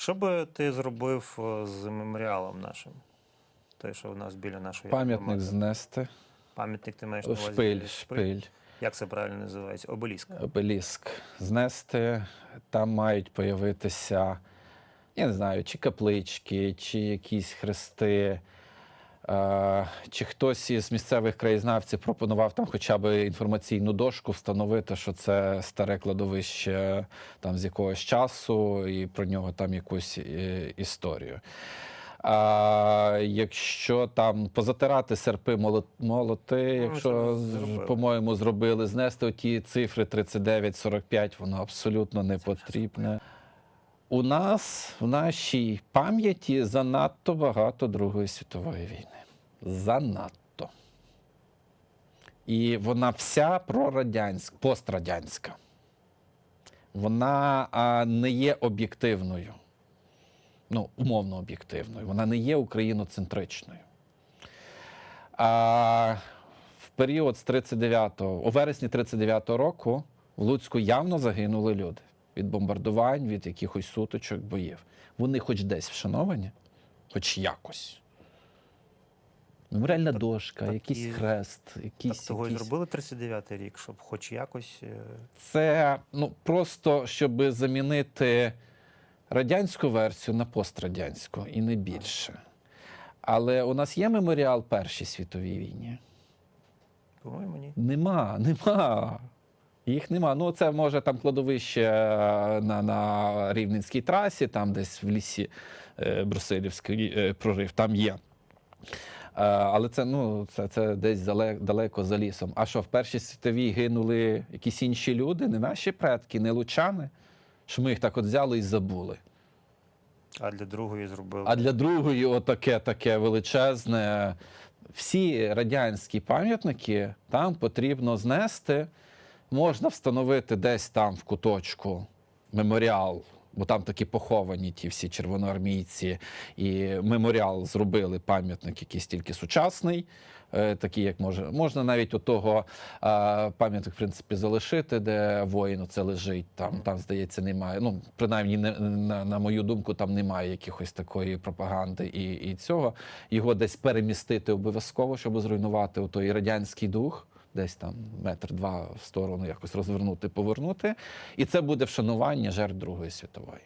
Що би ти зробив е, з меморіалом нашим? Той, що у нас біля нашої Пам'ятник знести. Пам'ятник ти маєш на увазі? Шпиль, шпиль, Як це правильно називається? Обеліск. обеліск знести. Там мають появитися, я не знаю, чи каплички, чи якісь хрести. Е, Чи хтось із місцевих краєзнавців пропонував там хоча б інформаційну дошку встановити, що це старе кладовище там з якогось часу, і про нього там якусь е, історію. А якщо там позатирати серпи, молоти, якщо з- зробили. по-моєму зробили, знести оті цифри 39-45, воно абсолютно не потрібне. У нас в нашій пам'яті занадто багато Другої світової війни. Занадто. І вона вся прорадянська, пострадянська. Вона а, не є об'єктивною. Ну, умовно об'єктивною. Вона не є україноцентричною. А в період з 39-го, у вересні 39-го року в Луцьку явно загинули люди від бомбардувань, від якихось сутичок, боїв. Вони хоч десь вшановані, хоч якось. Меморіальна дошка, так якийсь і- хрест, Так якийсь. того і зробили 39-й рік, щоб хоч якось. е, Це ну, просто щоб замінити радянську версію на пострадянську і не більше. Але у нас є меморіал Першій світовій війні. По-моєму, ні. Нема, нема. Їх нема. Ну, це може там кладовище е, на, на Рівненській трасі, там десь в лісі е, Брусилівський прорив, там є. Е, але це, ну, це, це десь далеко, далеко за лісом. А що, в Першій світовій гинули якісь інші люди, не наші предки, не лучани? Що ми їх так от взяли і забули. А для другої зробили. А для другої, отаке таке величезне. Всі радянські пам'ятники там потрібно знести. Можна встановити десь там в куточку меморіал, бо там такі поховані ті всі червоноармійці. І меморіал зробили пам'ятник якийсь тільки сучасний. е, Такий, як може, можна навіть у того е, пам'ятник, в принципі, залишити, де воїн це лежить. Там, там, здається, немає. Ну, принаймні, не, на, на мою думку, там немає якихось такої пропаганди і, і цього. Його десь перемістити обов'язково, щоб зруйнувати той радянський дух. Десь там метр-два в сторону якось розвернути, повернути. І це буде вшанування жертв Другої світової.